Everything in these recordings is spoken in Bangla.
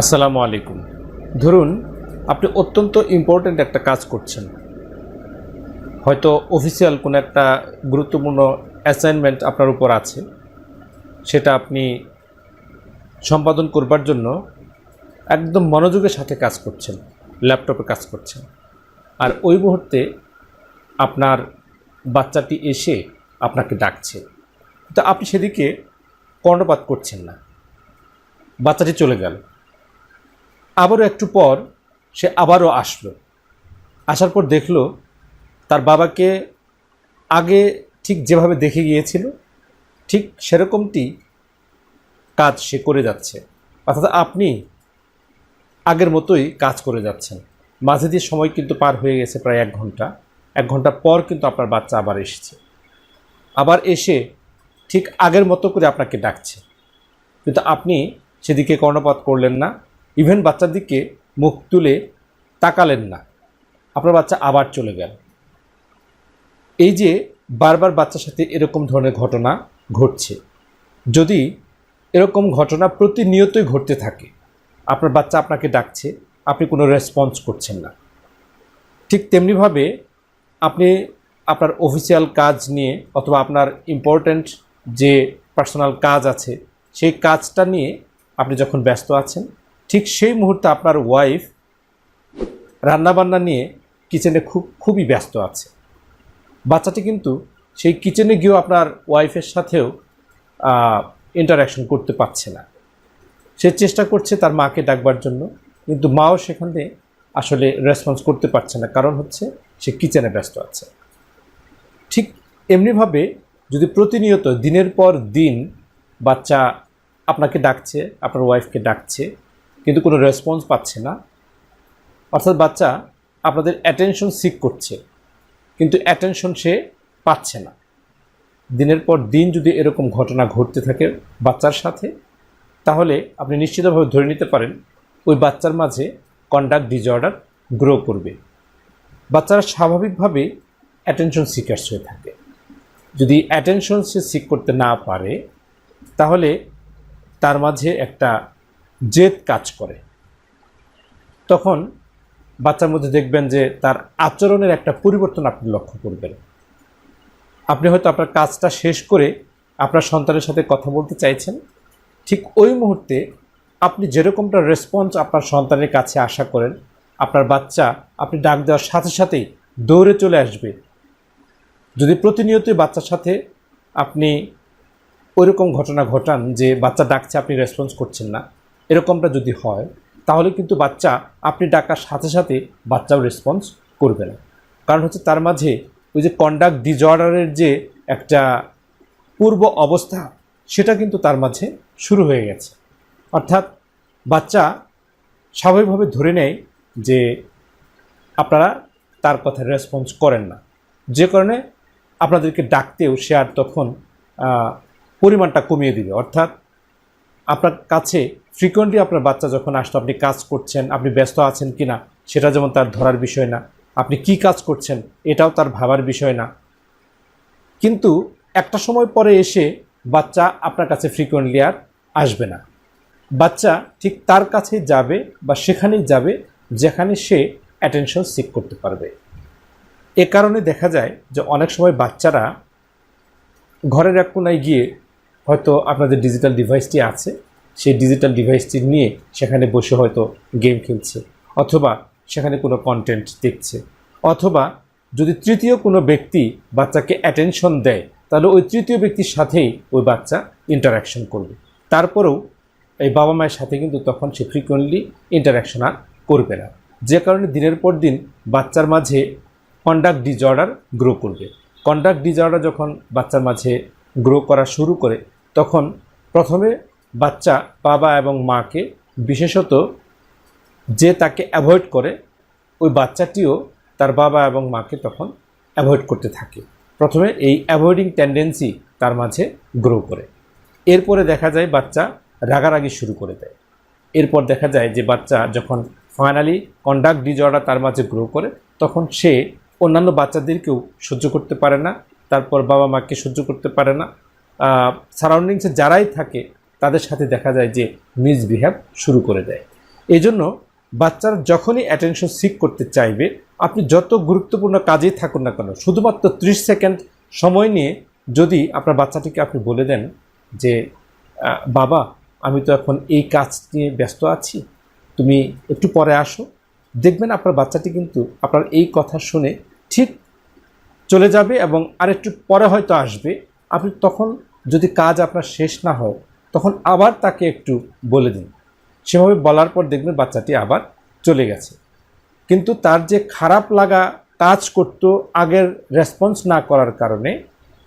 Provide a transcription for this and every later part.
আসসালামু আলাইকুম। ধরুন, আপনি অত্যন্ত ইম্পর্ট্যান্ট একটা কাজ করছেন। হয়তো অফিসিয়াল কোনো একটা গুরুত্বপূর্ণ অ্যাসাইনমেন্ট আপনার উপর আছে। সেটা আপনি সম্পাদন করবার জন্য একদম মনোযোগের সাথে কাজ করছেন ল্যাপটপে কাজ করছেন। আর ওই মুহূর্তে আপনার বাচ্চাটি এসে আপনাকে ডাকছে। তো আপনি সেদিকে কর্ণপাত করছেন না। বাচ্চাটি চলে গেল। আবারও একটু পর সে আবারও আসলো। আসার পর দেখল তার বাবাকে আগে ঠিক যেভাবে দেখে গিয়েছিল, ঠিক সেরকমটি কাজ সে করে যাচ্ছে। অর্থাৎ আপনি আগের মতোই কাজ করে যাচ্ছেন। মাঝে দিয়ে সময় কিন্তু পার হয়ে গেছে প্রায় এক ঘণ্টা। এক ঘণ্টা পর কিন্তু আপনার বাচ্চা আবার এসেছে। আবার এসে ঠিক আগের মতো করে আপনাকে ডাকছে। কিন্তু আপনি সেদিকে কর্ণপাত করলেন না। ইভেন বাচ্চার দিকে মুখ তুলে তাকালেন না। আপনার বাচ্চা আবার চলে গেল। এই যে বারবার বাচ্চার সাথে এরকম ধরনের ঘটনা ঘটছে, যদি এরকম ঘটনা প্রতিনিয়তই ঘটতে থাকে, আপনার বাচ্চা আপনাকে ডাকছে, আপনি কোনো রেসপন্স করছেন না। ঠিক তেমনিভাবে আপনি আপনার অফিসিয়াল কাজ নিয়ে অথবা আপনার ইম্পর্ট্যান্ট যে পার্সোনাল কাজ আছে, সেই কাজটা নিয়ে আপনি যখন ব্যস্ত আছেন ঠিক সেই মুহূর্তে আপনার ওয়াইফ রান্নাবান্না নিয়ে কিচেনে খুব, খুবই ব্যস্ত আছে। বাচ্চাটি কিন্তু সেই কিচেনে গিয়েও আপনার ওয়াইফের সাথেও ইন্টারাকশন করতে পারছে না। সে চেষ্টা করছে তার মাকে ডাকবার জন্য, কিন্তু মাও সেখানে আসলে রেসপন্স করতে পারছে না। কারণ হচ্ছে সে কিচেনে ব্যস্ত আছে। ঠিক এমনিভাবে যদি প্রতিনিয়ত দিনের পর দিন বাচ্চা আপনাকে ডাকছে, আপনার ওয়াইফকে ডাকছে কিন্তু কোনো রেসপন্স পাচ্ছে না। অর্থাৎ বাচ্চা আপনাদের অ্যাটেনশন সিক করছে, কিন্তু অ্যাটেনশন সে পাচ্ছে না। দিনের পর দিন যদি এরকম ঘটনা ঘটতে থাকে বাচ্চার সাথে, তাহলে আপনি নিশ্চিতভাবে ধরে নিতে পারেন, ওই বাচ্চার মাঝে কন্ডাক্ট ডিজঅর্ডার গ্রো করবে। বাচ্চারা স্বাভাবিকভাবে অ্যাটেনশন সিকার্স হয়ে থাকে। যদি অ্যাটেনশন সে সিক করতে না পারে, তাহলে তার মাঝে একটা জেদ কাজ করে। তখন বাচ্চার মধ্যে দেখবেন যে তার আচরণের একটা পরিবর্তন আপনি লক্ষ্য করবেন। আপনি হয়তো আপনার কাজটা শেষ করে আপনার সন্তানের সাথে কথা বলতে চাইছেন। ঠিক ওই মুহূর্তে আপনি যেরকমটা রেসপন্স আপনার সন্তানের কাছে আশা করেন, আপনার বাচ্চা আপনি ডাক দেওয়ার সাথে সাথেই দৌড়ে চলে আসবে। যদি প্রতিনিয়তই বাচ্চার সাথে আপনি ওইরকম ঘটনা ঘটান যে বাচ্চা ডাকছে, আপনি রেসপন্স করছেন না এরকমটা যদি হয়, তাহলে কিন্তু বাচ্চা, আপনি ডাকার সাথে সাথে বাচ্চাও রেসপন্স করবে না। কারণ হচ্ছে তার মাঝে ওই যে কন্ডাক্ট ডিজঅর্ডারের যে একটা পূর্ব অবস্থা, সেটা কিন্তু তার মাঝে শুরু হয়ে গেছে। অর্থাৎ বাচ্চা স্বাভাবিকভাবে ধরে নেয় যে আপনারা তার কথা রেসপন্স করেন না। যে কারণে আপনাদেরকে ডাকতেও সে আর তখন পরিমাণটা কমিয়ে দিবে। অর্থাৎ আপনার কাছে ফ্রিকোয়েন্টলি আপনার বাচ্চা যখন আসতো, আপনি কাজ করছেন, আপনি ব্যস্ত আছেন কি না সেটা যেমন তার ধরার বিষয় না। আপনি কি কাজ করছেন, এটাও তার ভাবার বিষয় না। কিন্তু একটা সময় পরে এসে বাচ্চা আপনার কাছে ফ্রিকোয়েন্টলি আর আসবে না। বাচ্চা ঠিক তার কাছে যাবে বা সেখানেই যাবে, যেখানে সে অ্যাটেনশন সিক করতে পারবে। এ কারণে দেখা যায় যে অনেক সময় বাচ্চারা ঘরের এক কোনায় গিয়ে হয়তো আপনাদের ডিজিটাল ডিভাইসটি আছে, সেই ডিজিটাল ডিভাইসটি নিয়ে সেখানে বসে হয়তো গেম খেলছে, অথবা সেখানে কোনো কন্টেন্ট দেখছে, অথবা যদি তৃতীয় কোনো ব্যক্তি বাচ্চাকে অ্যাটেনশন দেয়, তাহলে ওই তৃতীয় ব্যক্তির সাথেই ওই বাচ্চা ইন্টারাকশন করবে। তারপরেও এই বাবা মায়ের সাথে কিন্তু তখন সে ফ্রিকুয়েন্টলি ইন্টারাকশন আর করবে না। যে কারণে দিনের পর দিন বাচ্চার মাঝে কন্ডাক্ট ডিজঅর্ডার গ্রো করবে। কন্ডাক্ট ডিজঅর্ডার যখন বাচ্চার মাঝে গ্রো করা শুরু করে তখন প্রথমে বাচ্চা বাবা এবং মাকে, বিশেষত যে তাকে অ্যাভয়েড করে, ওই বাচ্চাটিও তার বাবা এবং মাকে তখন অ্যাভয়েড করতে থাকে। প্রথমে এই অ্যাভয়েডিং টেন্ডেন্সি তার মাঝে গ্রো করে। এরপরে দেখা যায় বাচ্চা রাগারাগি শুরু করে দেয়। এরপর দেখা যায় যে বাচ্চা যখন ফাইনালি কন্ডাক্ট ডিজঅর্ডার তার মাঝে গ্রো করে, তখন সে অন্যান্য বাচ্চাদেরকেও সহ্য করতে পারে না, তারপর বাবা মাকে সহ্য করতে পারে না সারাউন্ডিংসে যারাই থাকে, তাদের সাথে দেখা যায় যে মিসবিহেভ শুরু করে দেয়। এই জন্য বাচ্চারা যখনই অ্যাটেনশন সিক করতে চাইবে, আপনি যত গুরুত্বপূর্ণ কাজেই থাকুন না কেন, শুধুমাত্র ত্রিশ সেকেন্ড সময় নিয়ে যদি আপনার বাচ্চাটিকে আপনি বলে দেন যে বাবা, আমি তো এখন এই কাজ নিয়ে ব্যস্ত আছি, তুমি একটু পরে আসো। দেখবেন আপনার বাচ্চাটি কিন্তু আপনার এই কথা শুনে ঠিক চলে যাবে এবং আরেকটু পরে হয়তো আসবে। আপনি তখন যদি কাজ আপনার শেষ না হয়, তখন আবার তাকে একটু বলে দিন। সেভাবে বলার পর দেখবেন বাচ্চাটি আবার চলে গেছে। কিন্তু তার যে খারাপ লাগা কাজ করতো আগের রেসপন্স না করার কারণে,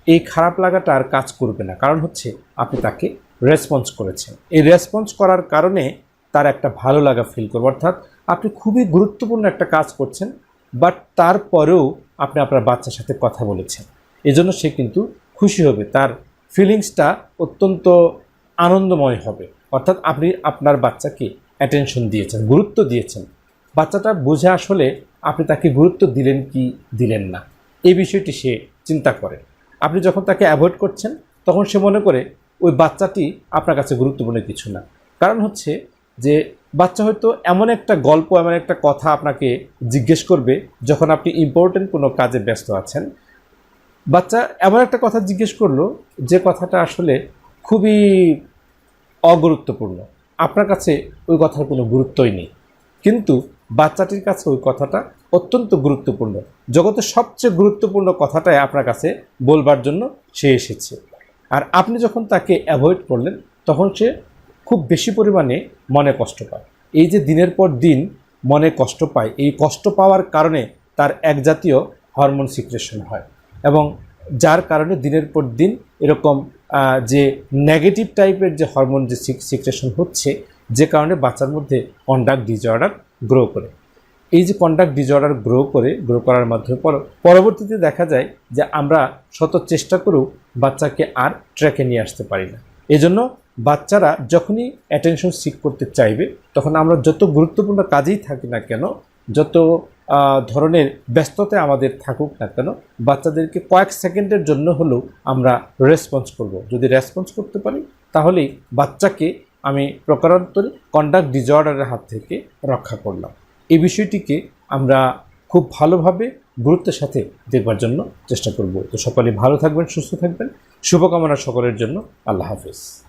এই খারাপ লাগাটা আর কাজ করবে না। কারণ হচ্ছে, আপনি তাকে রেসপন্স করেছেন। এই রেসপন্স করার কারণে তার একটা ভালো লাগা ফিল করবে। অর্থাৎ আপনি খুবই গুরুত্বপূর্ণ একটা কাজ করছেন বাট তারপরেও আপনি আপনার বাচ্চার সাথে কথা বলেছেন। এজন্য সে কিন্তু খুশি হবে, তার ফিলিংসটা অত্যন্ত আনন্দময় হবে। অর্থাৎ আপনি আপনার বাচ্চাকে অ্যাটেনশন দিয়েছেন, গুরুত্ব দিয়েছেন। বাচ্চাটা বুঝে আসলে আপনি তাকে গুরুত্ব দিলেন কি দিলেন না, এই বিষয়টি সে চিন্তা করে। আপনি যখন তাকে অ্যাভয়েড করছেন, তখন সে মনে করে, ওই বাচ্চাটি আপনার কাছে গুরুত্বপূর্ণ কিছু না। কারণ হচ্ছে যে, বাচ্চা হয়তো এমন একটা গল্প, এমন একটা কথা আপনাকে জিজ্ঞেস করবে, যখন আপনি ইম্পর্টেন্ট কোনো কাজে ব্যস্ত আছেন বাচ্চা এমন একটা কথা জিজ্ঞেস করল যে কথাটা আসলে খুবই অগুরুত্বপূর্ণ। আপনার কাছে ওই কথার কোনো গুরুত্বই নেই। কিন্তু বাচ্চাটির কাছে ওই কথাটা অত্যন্ত গুরুত্বপূর্ণ। জগতের সবচেয়ে গুরুত্বপূর্ণ কথাটাই আপনার কাছে বলবার জন্য সে এসেছে। আর আপনি যখন তাকে অ্যাভয়েড করলেন, তখন সে খুব বেশি পরিমাণে মনে কষ্ট পায়। এই যে দিনের পর দিন মনে কষ্ট পায়, এই কষ্ট পাওয়ার কারণে তার এক জাতীয় হরমোন সিক্রেশন হয়। এবং যার কারণে দিনের পর দিন এরকম যে নেগেটিভ টাইপের যে হরমোন যে সিক্রেশন হচ্ছে, যে কারণে বাচ্চার মধ্যে কন্ডাক্ট ডিজঅর্ডার গ্রো করে। এই যে কন্ডাক্ট ডিজঅর্ডার গ্রো করে গ্রো করার মাধ্যমে পর- পরবর্তীতে দেখা যায় যে আমরা শত চেষ্টা করেও বাচ্চাকে আর ট্র্যাকে নিয়ে আসতে পারি না। এজন্য বাচ্চারা যখনই অ্যাটেনশন সিক করতে চাইবে, তখন আমরা যত গুরুত্বপূর্ণ কাজেই থাকি না কেন, যত ধরনের ব্যস্ততায় আমাদের থাকুক না কেন, বাচ্চাদেরকে কয়েক সেকেন্ডের জন্য হলেও আমরা রেসপন্স করব। যদি রেসপন্স করতে পারি, তাহলেই বাচ্চাকে আমি প্রকারান্তরে কন্ডাক্ট ডিজঅর্ডারের হাত থেকে রক্ষা করলাম। এই বিষয়টিকে আমরা খুব ভালোভাবে গুরুত্বের সাথে দেখবার জন্য চেষ্টা করব। তো সকলে ভালো থাকবেন, সুস্থ থাকবেন। শুভকামনা সকলের জন্য। আল্লাহ হাফেজ।